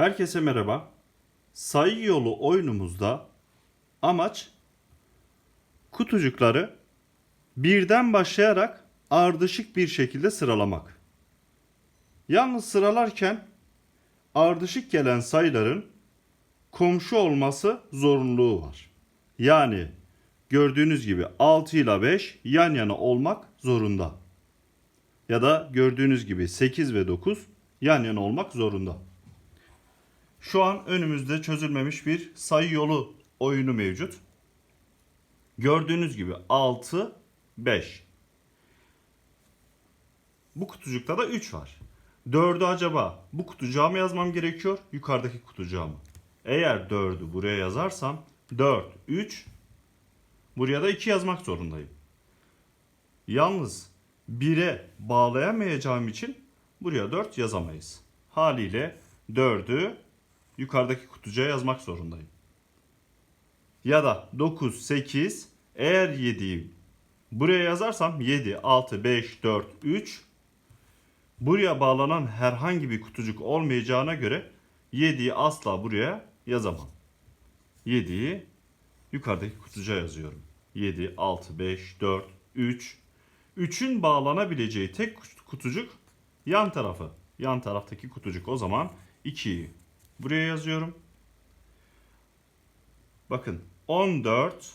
Herkese merhaba. Sayı yolu oyunumuzda amaç kutucukları birden başlayarak ardışık bir şekilde sıralamak. Yalnız sıralarken ardışık gelen sayıların komşu olması zorunluluğu var. Yani gördüğünüz gibi 6 ile 5 yan yana olmak zorunda. Ya da gördüğünüz gibi 8 ve 9 yan yana olmak zorunda. Şu an önümüzde çözülmemiş bir sayı yolu oyunu mevcut. Gördüğünüz gibi 6, 5. Bu kutucukta da 3 var. 4'ü acaba bu kutucuğa mı yazmam gerekiyor, yukarıdaki kutucuğa mı? Eğer 4'ü buraya yazarsam 4, 3, buraya da 2 yazmak zorundayım. Yalnız 1'e bağlayamayacağım için buraya 4 yazamayız. Haliyle 4'ü yukarıdaki kutucuğa yazmak zorundayım. Ya da 9, 8 eğer 7'yi buraya yazarsam 7, 6, 5, 4, 3 buraya bağlanan herhangi bir kutucuk olmayacağına göre 7'yi asla buraya yazamam. 7'yi yukarıdaki kutucuğa yazıyorum. 7, 6, 5, 4, 3. 3'ün bağlanabileceği tek kutucuk yan tarafı. Yan taraftaki kutucuk. O zaman 2'yi buraya yazıyorum. Bakın 14,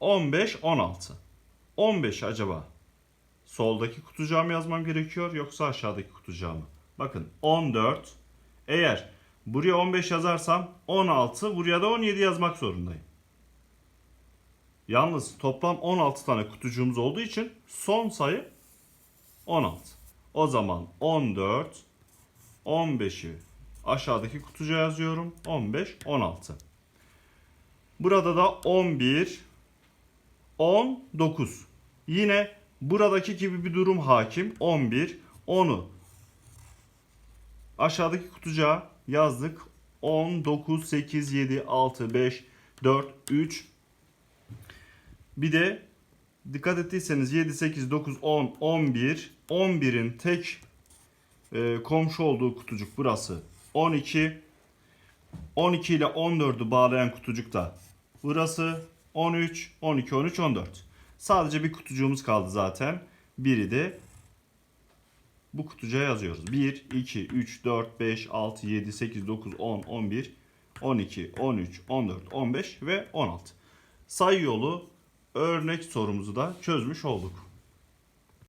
15, 16. 15 acaba soldaki kutucuğa yazmam gerekiyor yoksa aşağıdaki kutucuğa mı? Bakın 14 eğer buraya 15 yazarsam 16 buraya da 17 yazmak zorundayım. Yalnız toplam 16 tane kutucuğumuz olduğu için son sayı 16. O zaman 14 15'i aşağıdaki kutucuğa yazıyorum. 15 16. Burada da 11 19. Yine buradaki gibi bir durum hakim. 11 10'u aşağıdaki kutucuğa yazdık. 10 9 8 7 6 5 4 3 bir de dikkat ettiyseniz 7, 8, 9, 10, 11. 11'in tek e, komşu olduğu kutucuk burası. 12. 12 ile 14'ü bağlayan kutucuk da burası. 13, 12, 13, 14. Sadece bir kutucuğumuz kaldı zaten. Biri de bu kutucuğa yazıyoruz. 1, 2, 3, 4, 5, 6, 7, 8, 9, 10, 11, 12, 13, 14, 15 ve 16. Sayı yolu örnek sorumuzu da çözmüş olduk.